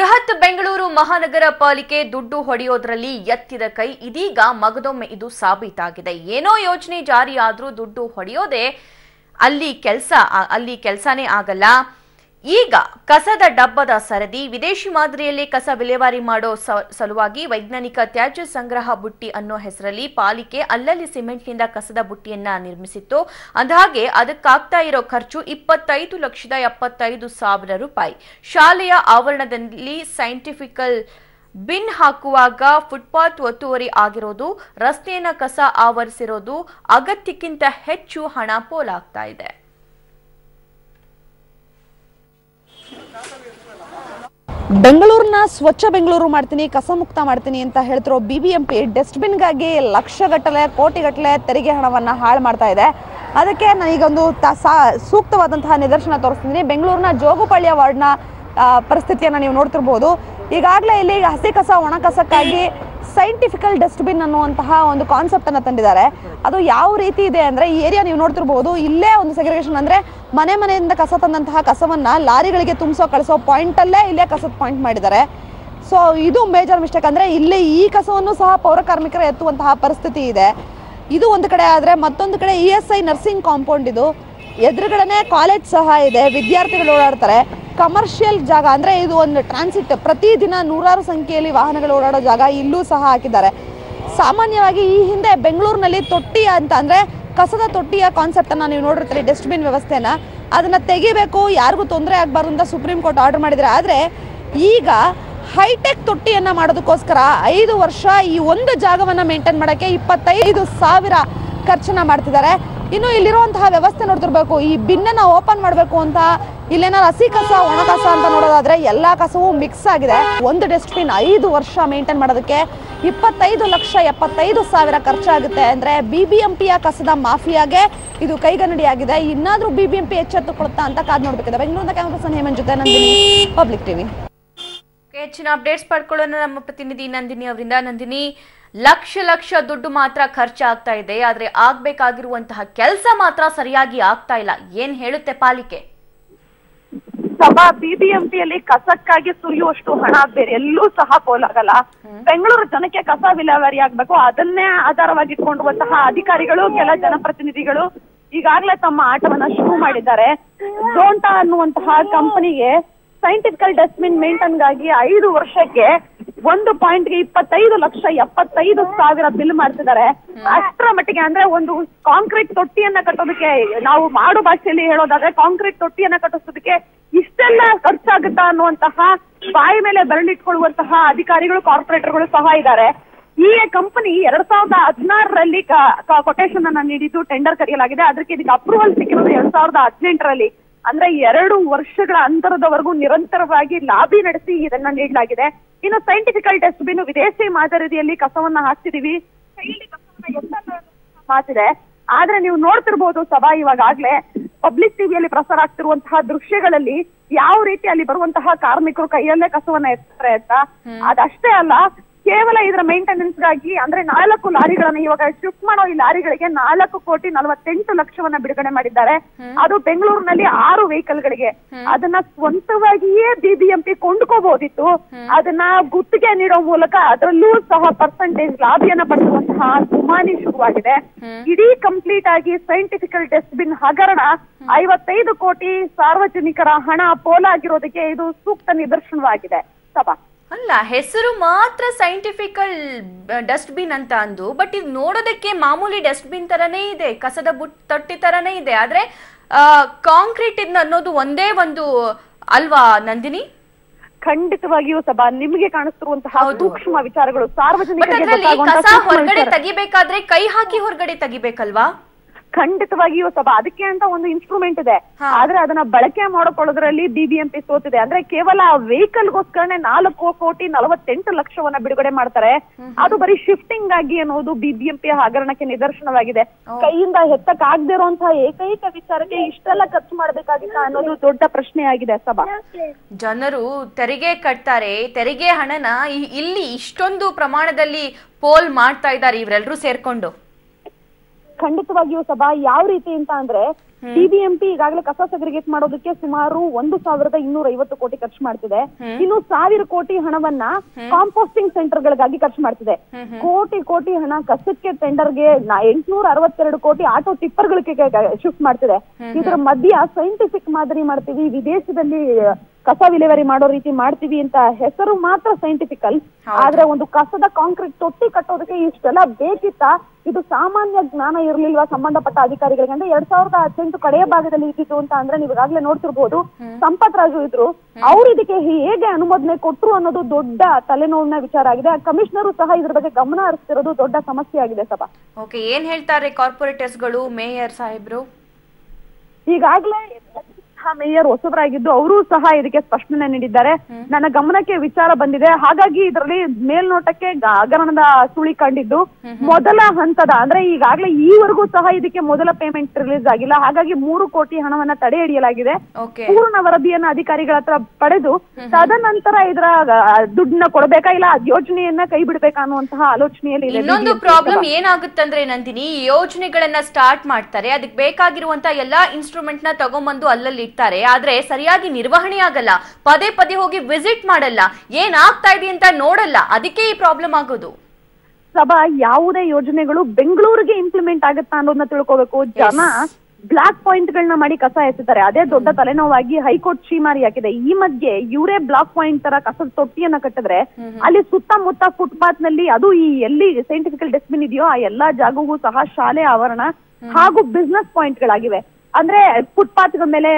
ಬೃಹತ್ ಬೆಂಗಳೂರು ಮಹಾನಗರ ಪಾಲಿಕೆ ದುಡ್ಡು ಹೊಡೆಯೋದ್ರಲ್ಲಿ ಎತ್ತಿದ ಕೈ, ಇದೀಗ ಮಗದೊಮ್ಮೆ ಇದು ಸಾಬೀತಾಗಿದೆ. ಏನೋ ಯೋಜನೆ ಜಾರಿಯಾದ್ರೂ ದುಡ್ಡು ಹೊಡೆಯೋದೇ ಅಲ್ಲಿ ಕೆಲಸ, ಅಲ್ಲಿ ಕೆಲಸನೇ ಆಗಲ್ಲ. ಈಗ ಕಸದ ಡಬ್ಬದ ಸರದಿ, ವಿದೇಶಿ ಮಾದರಿಯಲ್ಲಿ ಕಸ ವಿಲೇವಾರಿ ಮಾಡೋ ಸಲುವಾಗಿ ವೈಜ್ಞಾನಿಕ ತ್ಯಾಜ್ಯ ಸಂಗ್ರಹ ಬುಟ್ಟಿ ಅನ್ನೋ ಹೆಸರಲ್ಲಿ ಪಾಲಿಕೆ ಅಲ್ಲಲ್ಲಿ ಸಿಮೆಂಟ್ನಿಂದ ಕಸದ ಬುಟ್ಟಿಯನ್ನ ನಿರ್ಮಿಸಿತ್ತು. ಅಂದಹಾಗೆ ಅದಕ್ಕಾಗ್ತಾ ಇರೋ ಖರ್ಚು ಇಪ್ಪತ್ತೈದು ಲಕ್ಷದ ಎಪ್ಪತ್ತೈದು ಸಾವಿರ ರೂಪಾಯಿ. ಶಾಲೆಯ ಆವರಣದಲ್ಲಿ ಸೈಂಟಿಫಿಕಲ್ ಬಿನ್ ಹಾಕುವಾಗ ಫುಟ್ಪಾತ್ ಒತ್ತುವರಿ ಆಗಿರೋದು, ರಸ್ತೆಯನ್ನ ಕಸ ಆವರಿಸಿರೋದು, ಅಗತ್ಯಕ್ಕಿಂತ ಹೆಚ್ಚು ಹಣ ಪೋಲಾಗ್ತಾ ಇದೆ. ಬೆಂಗಳೂರನ್ನ ಸ್ವಚ್ಛ ಬೆಂಗಳೂರು ಮಾಡ್ತೀನಿ, ಕಸ ಮುಕ್ತ ಮಾಡ್ತೀನಿ ಅಂತ ಹೇಳ್ತಿರೋ ಬಿ ಬಿ ಎಂ ಪಿ ಡಸ್ಟ್ಬಿನ್ಗಾಗಿ ಲಕ್ಷಗಟ್ಟಲೆ, ಕೋಟಿಗಟ್ಟಲೆ ತೆರಿಗೆ ಹಣವನ್ನು ಹಾಳು ಮಾಡ್ತಾ ಇದೆ. ಅದಕ್ಕೆ ನಾನೀಗೊಂದು ಸಾ ಸೂಕ್ತವಾದಂತಹ ನಿದರ್ಶನ ತೋರಿಸ್ತೀನಿ ಬೆಂಗಳೂರಿನ ಜೋಗುಪಾಳ್ಯ ವಾರ್ಡ್ನ ಪರಿಸ್ಥಿತಿಯನ್ನು ನೀವು ನೋಡ್ತಿರ್ಬೋದು. ಈಗಾಗಲೇ ಇಲ್ಲಿ ಹಸಿ ಕಸ, ಒಣ ಕಸಕ್ಕಾಗಿ ಸೈಂಟಿಫಿಕಲ್ ಡಸ್ಟ್ಬಿನ್ ಅನ್ನುವಂತಹ ಒಂದು ಕಾನ್ಸೆಪ್ಟ್ ಅನ್ನು ತಂದಿದ್ದಾರೆ. ಅದು ಯಾವ ರೀತಿ ಇದೆ ಅಂದ್ರೆ ಈ ಏರಿಯಾ ನೀವು ನೋಡ್ತಿರ್ಬೋದು, ಇಲ್ಲೇ ಒಂದು ಸೆಗ್ರಿಗೇಷನ್ ಅಂದ್ರೆ ಮನೆ ಮನೆಯಿಂದ ಕಸ ತಂದಂತಹ ಕಸವನ್ನ ಲಾರಿಗಳಿಗೆ ತುಂಬಿಸೋ, ಕಳಿಸೋ ಪಾಯಿಂಟ್ ಅಲ್ಲೇ ಇಲ್ಲೇ ಕಸದ ಪಾಯಿಂಟ್ ಮಾಡಿದ್ದಾರೆ. ಸೊ ಇದು ಮೇಜರ್ ಮಿಸ್ಟೇಕ್ ಅಂದ್ರೆ ಇಲ್ಲಿ ಈ ಕಸವನ್ನು ಸಹ ಪೌರ ಕಾರ್ಮಿಕರ ಎತ್ತುವಂತಹ ಪರಿಸ್ಥಿತಿ ಇದೆ. ಇದು ಒಂದು ಕಡೆ ಆದರೆ ಮತ್ತೊಂದು ಕಡೆ E S I nursing compound ಇದು. ಎದುರುಗಡೆ ಕಾಲೇಜ್ ಸಹ ಇದೆ, ವಿದ್ಯಾರ್ಥಿಗಳು ಓಡಾಡ್ತಾರೆ. ಕಮರ್ಷಿಯಲ್ ಜಾಗ, ಅಂದ್ರೆ ಇದು ಒಂದು ಟ್ರಾನ್ಸಿಟ್ ಪ್ರತಿದಿನ ನೂರಾರು ಸಂಖ್ಯೆಯಲ್ಲಿ ವಾಹನಗಳು ಓಡಾಡೋ ಜಾಗ ಇಲ್ಲೂ ಸಹ ಹಾಕಿದ್ದಾರೆ. ಸಾಮಾನ್ಯವಾಗಿ ಈ ಹಿಂದೆ ಬೆಂಗಳೂರಿನಲ್ಲಿ ತೊಟ್ಟಿ ಅಂತ ಅಂದರೆ ಕಸದ ತೊಟ್ಟಿಯ ಕಾನ್ಸೆಪ್ಟನ್ನು ನೀವು ನೋಡಿರ್ತೀರಿ ಡಸ್ಟ್ಬಿನ್ ವ್ಯವಸ್ಥೆನ. ಅದನ್ನ ತೆಗಿಬೇಕು, ಯಾರಿಗೂ ತೊಂದರೆ ಆಗಬಾರ್ದು ಅಂತ ಸುಪ್ರೀಂ ಕೋರ್ಟ್ ಆರ್ಡರ್ ಮಾಡಿದ್ರೆ. ಆದ್ರೆ ಈಗ ಹೈಟೆಕ್ ತೊಟ್ಟಿಯನ್ನು ಮಾಡೋದಕ್ಕೋಸ್ಕರ ಐದು ವರ್ಷ ಈ ಒಂದು ಜಾಗವನ್ನ ಮೇಂಟೈನ್ ಮಾಡಕ್ಕೆ ಇಪ್ಪತ್ತೈದು ಸಾವಿರ ಖರ್ಚನ್ನು ಮಾಡ್ತಿದ್ದಾರೆ. ಇನ್ನು ಇಲ್ಲಿರುವಂತಹ ವ್ಯವಸ್ಥೆ ನೋಡ್ತಿರ್ಬೇಕು. ಈ ಬಿನ್ನನ್ನು ಓಪನ್ ಮಾಡಬೇಕು ಅಂತ ಇಲ್ಲೇನಾರು ಹಸಿ ಕಸ, ಒಣ ಕಸ ಅಂತ ನೋಡೋದಾದ್ರೆ ಎಲ್ಲಾ ಕಸವು ಮಿಕ್ಸ್ ಆಗಿದೆ. ಒಂದು ಡಸ್ಟ್ಬಿನ್ ಐದು ವರ್ಷ ಮೇಂಟೈನ್ ಮಾಡೋದಕ್ಕೆ ಇಪ್ಪತ್ತೈದು ಲಕ್ಷ ಎಪ್ಪತ್ತೈದು ಸಾವಿರ ಖರ್ಚಾಗುತ್ತೆ. ಅಂದ್ರೆ ಬಿ ಬಿ ಎಂ ಕಸದ ಮಾಫಿಯಾಗೆ ಇದು ಕೈಗನ್ನಡಿಯಾಗಿದೆ. ಇನ್ನಾದ್ರೂ ಬಿ ಬಿ ಎಂ ಪಿ ಎಚ್ಚೆತ್ತುಕೊಳುತ್ತಾ ಅಂತ ಕಾದ್ ನೋಡ್ಬೇಕಿದೆ ಬೆಂಗಳೂರಿನ ಕ್ಯಾಮರಾ ಹೇಮಂತ್ ಜೊತೆ ನಂದಿನಿ ಪಬ್ಲಿಕ್ ಟಿವಿ ಹೆಚ್ಚಿನ ಅಪ್ಡೇಟ್ಸ್ ಪಡ್ಕೊಳ್ಳೋಣ ನಮ್ಮ ಪ್ರತಿನಿಧಿ ನಂದಿನಿ ಅವರಿಂದ. ನಂದಿನಿ, ಲಕ್ಷ ಲಕ್ಷ ದುಡ್ಡು ಮಾತ್ರ ಖರ್ಚಾಗ್ತಾ ಇದೆ. ಆದ್ರೆ ಆಗ್ಬೇಕಾಗಿರುವಂತಹ ಕೆಲಸ ಮಾತ್ರ ಸರಿಯಾಗಿ ಆಗ್ತಾ ಇಲ್ಲ. ಏನ್ ಹೇಳುತ್ತೆ ಪಾಲಿಕೆ? ಸಭಾ ಬಿಬಿಎಂಪಿಯಲ್ಲಿ ಕಸಕ್ಕಾಗಿ ಸುರಿಯುವಷ್ಟು ಹಣ ಬೇರೆ ಎಲ್ಲೂ ಸಹ ಪೋಲಾಗಲ್ಲ. ಬೆಂಗಳೂರು ಜನಕ್ಕೆ ಕಸ ವಿಲೇವಾರಿ ಆಗ್ಬೇಕು ಅದನ್ನೇ ಆಧಾರವಾಗಿ ಇಟ್ಕೊಂಡಿರುವಂತಹ ಅಧಿಕಾರಿಗಳು ಕೆಲ ಜನಪ್ರತಿನಿಧಿಗಳು ಈಗಾಗಲೇ ತಮ್ಮ ಆಟವನ್ನ ಶುರು ಮಾಡಿದ್ದಾರೆ. ಡೋಂಟಾ ಅನ್ನುವಂತಹ ಕಂಪನಿಗೆ ಸೈಂಟಿಫಿಕಲ್ ಡಸ್ಟ್ಬಿನ್ ಮೇಂಟೈನ್ಗಾಗಿ ಐದು ವರ್ಷಕ್ಕೆ ಒಂದು ಪಾಯಿಂಟ್ಗೆ ಇಪ್ಪತ್ತೈದು ಲಕ್ಷ ಎಪ್ಪತ್ತೈದು ಸಾವಿರ ಬಿಲ್ ಮಾಡ್ತಿದ್ದಾರೆ. ಅಷ್ಟರ ಮಟ್ಟಿಗೆ ಅಂದ್ರೆ ಒಂದು ಕಾಂಕ್ರೀಟ್ ತೊಟ್ಟಿಯನ್ನ ಕಟ್ಟೋದಕ್ಕೆ ನಾವು ಮಾಡು ಭಾಷೆಯಲ್ಲಿ ಹೇಳೋದಾದ್ರೆ ಕಾಂಕ್ರೀಟ್ ತೊಟ್ಟಿಯನ್ನ ಕಟ್ಟಿಸೋದಕ್ಕೆ ಇಷ್ಟೆಲ್ಲ ಖರ್ಚಾಗುತ್ತಾ ಅನ್ನುವಂತಹ ಬಾಯಿ ಮೇಲೆ ಬೆರಳಿಟ್ಕೊಳ್ಳುವಂತಹ ಅಧಿಕಾರಿಗಳು ಕಾರ್ಪೊರೇಟರ್ಗಳು ಸಹ ಇದ್ದಾರೆ. ಈ ಕಂಪನಿ ಎರಡ್ ಸಾವಿರದ ಹದಿನಾರರಲ್ಲಿ ಕೊಟೇಶನ್ ಅನ್ನ ನೀಡಿದ್ದು ಟೆಂಡರ್ ಕರೆಯಲಾಗಿದೆ. ಅದಕ್ಕೆ ಇದಕ್ಕೆ ಅಪ್ರೂವಲ್ ಸಿಕ್ಕಿರೋದು ಎರಡ್ ಸಾವಿರದ ಹದಿನೆಂಟರಲ್ಲಿ. ಅಂದ್ರೆ ಎರಡು ವರ್ಷಗಳ ಅಂತರದವರೆಗೂ ನಿರಂತರವಾಗಿ ಲಾಬಿ ನಡೆಸಿ ಇದನ್ನ ನೀಡಲಾಗಿದೆ. ಇನ್ನು ಸೈಂಟಿಫಿಕಲ್ ಟೆಸ್ಟ್ ಬಿನ್ ವಿದೇಶಿ ಮಾದರಿಯಲ್ಲಿ ಕಸವನ್ನ ಹಾಕ್ತಿದೀವಿ. ಮಾತಿದೆ. ಆದ್ರೆ ನೀವು ನೋಡ್ತಿರ್ಬೋದು ಸಭಾ ಇವಾಗಾಗ್ಲೇ ಪಬ್ಲಿಕ್ ಟಿವಿಯಲ್ಲಿ ಪ್ರಸಾರ ಆಗ್ತಿರುವಂತಹ ದೃಶ್ಯಗಳಲ್ಲಿ ಯಾವ ರೀತಿ ಅಲ್ಲಿ ಬರುವಂತಹ ಕಾರ್ಮಿಕರು ಕೈಯಲ್ಲೇ ಕಸವನ್ನ ಎತ್ತಾರೆ ಅಂತ. ಅದಷ್ಟೇ ಅಲ್ಲ ಕೇವಲ ಇದರ ಮೇಂಟೆನೆನ್ಸ್ಗಾಗಿ ಅಂದ್ರೆ ನಾಲ್ಕು ಲಾರಿಗಳನ್ನ ಇವಾಗ ಶಿಫ್ಟ್ ಮಾಡೋ ಈ ಲಾರಿಗಳಿಗೆ ನಾಲ್ಕು ಕೋಟಿ ನಲವತ್ತೆಂಟು ಲಕ್ಷವನ್ನ ಬಿಡುಗಡೆ ಮಾಡಿದ್ದಾರೆ. ಅದು ಬೆಂಗಳೂರಿನಲ್ಲಿ ಆರು ವೆಹಿಕಲ್ ಗಳಿಗೆ ಅದನ್ನ ಸ್ವಂತವಾಗಿಯೇ ಬಿಬಿಎಂಪಿ ಕೊಂಡ್ಕೋಬಹುದಿತ್ತು ಅದನ್ನ ಗುತ್ತಿಗೆ ನೀಡೋ ಮೂಲಕ ಅದರಲ್ಲೂ ಸಹ ಪರ್ಸೆಂಟೇಜ್ ಲಾಭಿಯನ್ನ ಪಡೆಯುವಂತಹ ಗುಮಾನಿ ಶುರುವಾಗಿದೆ. ಇಡೀ ಕಂಪ್ಲೀಟ್ ಆಗಿ ಸೈಂಟಿಫಿಕಲ್ ಡಸ್ಟ್ಬಿನ್ ಹಗರಣ ಐವತ್ತೈದು ಕೋಟಿ ಸಾರ್ವಜನಿಕರ ಹಣ ಪೋಲಾಗಿರೋದಕ್ಕೆ ಇದು ಸೂಕ್ತ ನಿದರ್ಶನವಾಗಿದೆ. ಸಭಾ. ಅಲ್ಲ ಹೆಸರು ಮಾತ್ರ ಸೈಂಟಿಫಿಕಲ್ ಡಸ್ಟ್ಬಿನ್ ಅಂತ ಅಂದು ಬಟ್ ಇದು ನೋಡೋದಕ್ಕೆ ಮಾಮೂಲಿ ಡಸ್ಟ್ಬಿನ್ ತರನೇ ಇದೆ ಕಸದ ಬುಟ್ ತೊಟ್ಟಿ ತರನೇ ಇದೆ. ಆದ್ರೆ ಕಾಂಕ್ರೀಟ್ ಇದ್ ಅನ್ನೋದು ಒಂದೇ ಒಂದು ಅಲ್ವಾ ನಂದಿನಿ? ಖಂಡಿತವಾಗಿಯೂ ಸಭಾ ನಿಮಗೆ ಕಾಣಿಸ್ತಿರುವಂತಹ. ಸೂಕ್ಷ್ಮ ವಿಚಾರಗಳು ಸಾರ್ವಜನಿಕ ಹೊರಗಡೆ ತೆಗಿಬೇಕಾದ್ರೆ ಕೈ ಹಾಕಿ ಹೊರಗಡೆ ತೆಗಿಬೇಕಲ್ವಾ? ಖಂಡಿತವಾಗಿಯೂ ಸಭಾ ಅದಕ್ಕೆ ಅಂತ ಒಂದು ಇನ್ಸ್ಟ್ರೂಮೆಂಟ್ ಇದೆ. ಆದ್ರೆ ಅದನ್ನ ಬಳಕೆ ಮಾಡಿಕೊಳ್ಳೋದ್ರಲ್ಲಿ ಬಿಬಿಎಂಪಿ ಸೋತಿದೆ. ಅಂದ್ರೆ ಕೇವಲ ವೆಹಿಕಲ್ ಗೋಸ್ಕರನೇ ನಾಲ್ಕು ಕೋಟಿ ನಲವತ್ತೆಂಟು ಲಕ್ಷವನ್ನ ಬಿಡುಗಡೆ ಮಾಡ್ತಾರೆ. ಅದು ಬರೀ ಶಿಫ್ಟಿಂಗ್ ಆಗಿ ಅನ್ನೋದು ಬಿಬಿಎಂಪಿ ಹಗರಣಕ್ಕೆ ನಿದರ್ಶನವಾಗಿದೆ. ಕೈಯಿಂದ ಹೆತ್ತಕ್ಕೆ ಆಗದೆ ಇರುವಂತಹ ಏಕೈಕ ವಿಚಾರಕ್ಕೆ ಇಷ್ಟೆಲ್ಲ ಖರ್ಚು ಮಾಡ್ಬೇಕಾಗಿತ್ತ ಅನ್ನೋದು ದೊಡ್ಡ ಪ್ರಶ್ನೆ ಆಗಿದೆ ಸಭಾ ಜನರು ತೆರಿಗೆ ಕಟ್ತಾರೆ. ತೆರಿಗೆ ಹಣನ ಇಲ್ಲಿ ಇಷ್ಟೊಂದು ಪ್ರಮಾಣದಲ್ಲಿ ಪೋಲ್ ಮಾಡ್ತಾ ಇದ್ದಾರೆ ಇವರೆಲ್ಲರೂ ಸೇರ್ಕೊಂಡು. ಖಂಡಿತವಾಗಿಯೂ ಸಭಾ ಯಾವ ರೀತಿ ಅಂತ ಅಂದ್ರೆ ಬಿಬಿಎಂಪಿ ಈಗಾಗಲೇ ಕಸ ಸೆಗ್ರಿಗೇಟ್ ಮಾಡೋದಕ್ಕೆ ಸುಮಾರು ಒಂದು ಸಾವಿರದ ಇನ್ನೂರ ಐವತ್ತು ಕೋಟಿ ಖರ್ಚು ಮಾಡ್ತಿದೆ. ಇನ್ನು ಸಾವಿರ ಕೋಟಿ ಹಣವನ್ನ ಕಾಂಪೋಸ್ಟಿಂಗ್ ಸೆಂಟರ್ ಗಳಿಗಾಗಿ ಖರ್ಚು ಮಾಡ್ತಿದೆ. ಕೋಟಿ ಕೋಟಿ ಹಣ ಕಸಕ್ಕೆ ಟೆಂಡರ್ಗೆ ಎಂಟುನೂರ ಅರವತ್ತೆರಡು ಕೋಟಿ ಆಟೋ ಟಿಪ್ಪರ್ ಗಳಿಗೆ ಶಿಫ್ಟ್ ಮಾಡ್ತಿದೆ. ಇದರ ಮಧ್ಯ ಸೈಂಟಿಫಿಕ್ ಮಾದರಿ ಮಾಡ್ತೀವಿ ವಿದೇಶದಲ್ಲಿ ಕಸ ವಿಲೇವಾರಿ ಮಾಡೋ ರೀತಿ ಮಾಡ್ತೀವಿ ಅಂತ ಹೆಸರು ಮಾತ್ರ ಸೈಂಟಿಫಿಕಲ್ ಆದ್ರೆ ಒಂದು ಕಸದ ಕಾಂಕ್ರೀಟ್ ತೊಟ್ಟಿ ಕಟ್ಟೋದಕ್ಕೆ ಇಷ್ಟೆಲ್ಲ ಬೇಕಿತ್ತ? ಇದು ಸಾಮಾನ್ಯ ಜ್ಞಾನ ಇರಲಿಲ್ವಾ? ಸಂಬಂಧಪಟ್ಟ ಅಧಿಕಾರಿಗಳಿಗೆ ಅಂದ್ರೆ ಎರಡ್ ಸಾವಿರದ ಹದಿನೆಂಟು ಕಡೆಯ ಭಾಗದಲ್ಲಿ ಇದ್ದಿತ್ತು ಅಂತ ಅಂದ್ರೆ ನೀವು ಈಗಾಗಲೇ ನೋಡ್ತಿರ್ಬೋದು. ಸಂಪತ್ ರಾಜು ಇದ್ರು. ಅವ್ರು ಇದಕ್ಕೆ ಹೇಗೆ ಅನುಮೋದನೆ ಕೊಟ್ರು ಅನ್ನೋದು ದೊಡ್ಡ ತಲೆನೋವಿನ ವಿಚಾರ ಆಗಿದೆ. ಆ ಕಮಿಷನರು ಸಹ ಇದ್ರ ಬಗ್ಗೆ ಗಮನ ಹರಿಸ್ತಿರೋದು ದೊಡ್ಡ ಸಮಸ್ಯೆ ಆಗಿದೆ ಸಭಾ. ಓಕೆ ಏನ್ ಹೇಳ್ತಾರೆ ಕಾರ್ಪೊರೇಟರ್ಸ್ಗಳು ಮೇಯರ್ ಸಾಹೇಬ್ರು? ಈಗಾಗಲೇ ಮೇಯರ್ ಹೊಸಬರಾಗಿದ್ದು ಅವರು ಸಹ ಇದಕ್ಕೆ ಸ್ಪಷ್ಟನೆ ನೀಡಿದ್ದಾರೆ. ನನ್ನ ಗಮನಕ್ಕೆ ವಿಚಾರ ಬಂದಿದೆ. ಹಾಗಾಗಿ ಇದರಲ್ಲಿ ಮೇಲ್ನೋಟಕ್ಕೆ ಹಗರಣದ ಸುಳಿ ಕಂಡಿದ್ದು. ಮೊದಲ ಹಂತದ ಅಂದ್ರೆ ಈಗಾಗಲೇ ಈವರೆಗೂ ಸಹ ಇದಕ್ಕೆ ಮೊದಲ ಪೇಮೆಂಟ್ ರಿಲೀಸ್ ಆಗಿಲ್ಲ. ಹಾಗಾಗಿ ಮೂರು ಕೋಟಿ ಹಣವನ್ನ ತಡೆ ಹಿಡಿಯಲಾಗಿದೆ. ಪೂರ್ಣ ವರದಿಯನ್ನ ಅಧಿಕಾರಿಗಳ ಹತ್ರ ಪಡೆದು ತದನಂತರ ಇದರ ದುಡ್ಡನ್ನ ಕೊಡಬೇಕಾ ಇಲ್ಲ ಯೋಜನೆಯನ್ನ ಕೈ ಬಿಡ್ಬೇಕಾ ಅನ್ನುವಂತಹ ಆಲೋಚನೆಯಲ್ಲಿ ಇನ್ನೊಂದು ಪ್ರಾಬ್ಲಮ್. ಏನಾಗುತ್ತಂದ್ರೆ ನಂದಿನಿ ಯೋಜನೆಗಳನ್ನ ಸ್ಟಾರ್ಟ್ ಮಾಡ್ತಾರೆ. ಅದಕ್ಕೆ ಬೇಕಾಗಿರುವಂತ ಎಲ್ಲಾ ಇನ್ಸ್ಟ್ರೂಮೆಂಟ್ನ ತಗೊಂಡ್ಬಂದು ಅಲ್ಲಲ್ಲಿ ಇಡ್ತಾರೆ ಆದ್ರೆ ಸರಿಯಾಗಿ ನಿರ್ವಹಣೆ ಆಗಲ್ಲ. ಪದೇ ಪದೇ ಹೋಗಿ ವಿಸಿಟ್ ಮಾಡಲ್ಲ. ಏನಾಗ್ತಾ ಇದೆ ಅಂತ ನೋಡಲ್ಲ. ಅದಕ್ಕೆ ಈ ಪ್ರಾಬ್ಲಮ್ ಆಗೋದು. ಸಭಾ ಯಾವುದೇ ಯೋಜನೆಗಳು ಬೆಂಗಳೂರಿಗೆ ಇಂಪ್ಲಿಮೆಂಟ್ ಆಗುತ್ತಾ ಅನ್ನೋದನ್ನ ತಿಳ್ಕೋಬೇಕು. ಜನ ಬ್ಲಾಕ್ ಪಾಯಿಂಟ್ ಗಳನ್ನ ಮಾಡಿ ಕಸ ಎಸೆತಾರೆ ಅದೇ ದೊಡ್ಡ ತಲೆನೋವಾಗಿ ಹೈಕೋರ್ಟ್ ಶ್ರೀಮಾರಿ ಹಾಕಿದೆ. ಈ ಮಧ್ಯೆ ಇವರೇ ಬ್ಲಾಕ್ ಪಾಯಿಂಟ್ ತರ ಕಸದ ತೊಟ್ಟಿಯನ್ನ ಕಟ್ಟಿದ್ರೆ ಅಲ್ಲಿ ಸುತ್ತಮುತ್ತ ಫುಟ್ಪಾತ್ನಲ್ಲಿ ಅದು ಈ ಎಲ್ಲಿ ಸೈಂಟಿಫಿಕಲ್ ಡಸ್ಟ್ಬಿನ್ ಇದೆಯೋ ಆ ಎಲ್ಲಾ ಜಾಗವೂ ಸಹ ಶಾಲೆ ಆವರಣ ಹಾಗೂ ಬಿಸ್ನೆಸ್ ಪಾಯಿಂಟ್ ಗಳಾಗಿವೆ ಅಂದ್ರೆ ಫುಟ್ಪಾತ್ ಮೇಲೆ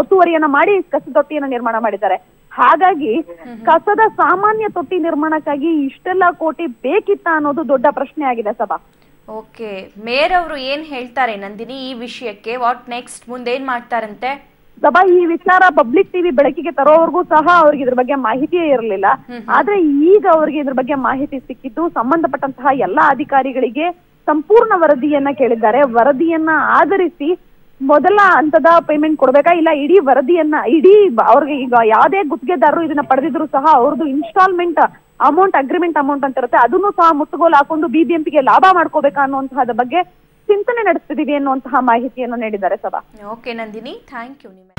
ಒತ್ತುವರಿಯನ್ನ ಮಾಡಿ ಕಸ ತೊಟ್ಟಿಯನ್ನ ನಿರ್ಮಾಣ ಮಾಡಿದ್ದಾರೆ. ಹಾಗಾಗಿ ಕಸದ ಸಾಮಾನ್ಯ ತೊಟ್ಟಿ ನಿರ್ಮಾಣಕ್ಕಾಗಿ ಇಷ್ಟೆಲ್ಲ ಕೋಟಿ ಬೇಕಿತ್ತ ಅನ್ನೋದು ದೊಡ್ಡ ಪ್ರಶ್ನೆ ಆಗಿದೆ ಸಭಾ. ಓಕೆ ಮೇಯರ್ ಅವರು ಏನ್ ಹೇಳ್ತಾರೆ ನಂದಿನಿ ಈ ವಿಷಯಕ್ಕೆ? ವಾಟ್ ನೆಕ್ಸ್ಟ್ ಮುಂದೇನ್ ಮಾಡ್ತಾರಂತೆ? ಸಭಾ ಈ ವಿಚಾರ ಪಬ್ಲಿಕ್ ಟಿವಿ ಬೆಳಕಿಗೆ ತರೋವರೆಗೂ ಸಹ ಅವ್ರಿಗೆ ಇದ್ರ ಬಗ್ಗೆ ಮಾಹಿತಿಯೇ ಇರಲಿಲ್ಲ. ಆದ್ರೆ ಈಗ ಅವ್ರಿಗೆ ಇದ್ರ ಬಗ್ಗೆ ಮಾಹಿತಿ ಸಿಕ್ಕಿದ್ದು ಸಂಬಂಧಪಟ್ಟಂತಹ ಎಲ್ಲಾ ಅಧಿಕಾರಿಗಳಿಗೆ ಸಂಪೂರ್ಣ ವರದಿಯನ್ನ ಕೇಳಿದ್ದಾರೆ. ವರದಿಯನ್ನ ಆಧರಿಸಿ ಮೊದಲ ಹಂತದ ಪೇಮೆಂಟ್ ಕೊಡ್ಬೇಕಾ? ಇಲ್ಲ, ಇಡೀ ವರದಿಯನ್ನ, ಇಡೀ ಅವ್ರಿಗೆ ಈಗ ಯಾವುದೇ ಗುತ್ತಿಗೆದಾರರು ಇದನ್ನ ಪಡೆದಿದ್ರು ಸಹ ಅವ್ರದ್ದು ಇನ್ಸ್ಟಾಲ್ಮೆಂಟ್ ಅಮೌಂಟ್ ಅಗ್ರಿಮೆಂಟ್ ಅಮೌಂಟ್ ಅಂತ ಇರುತ್ತೆ. ಅದನ್ನು ಸಹ ಮುಟ್ಟುಗೋಲು ಹಾಕೊಂಡು ಬಿಬಿಎಂಪಿಗೆ ಲಾಭ ಮಾಡ್ಕೋಬೇಕಾ ಅನ್ನುವಂತಹದ ಬಗ್ಗೆ ಚಿಂತನೆ ನಡೆಸ್ತಿದೀವಿ ಅನ್ನುವಂತಹ ಮಾಹಿತಿಯನ್ನು ನೀಡಿದ್ದಾರೆ ಸಭಾ. ಓಕೆ ನಂದಿನಿ. ಥ್ಯಾಂಕ್ ಯು ನಿಮ್ಮ